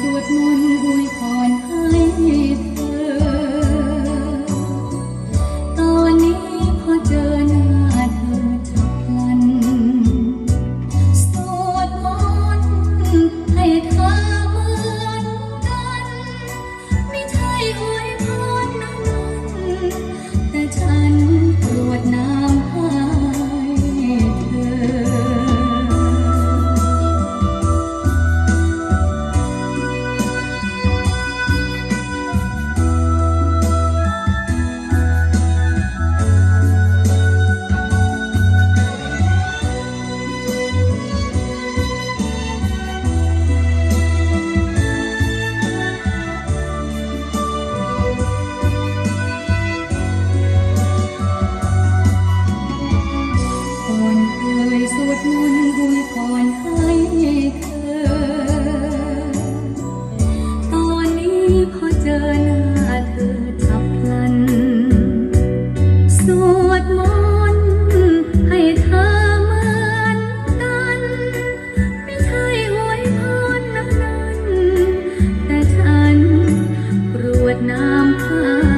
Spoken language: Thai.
สวดมนต์ วยพรให้เธอ ตอนนี้พอเจอหน้าเธอทัพลัน สวดมนต์ให้เธอมืนกัน ไม่ใช่หวยพรนั้น แต่ฉันกรวดน้ำพา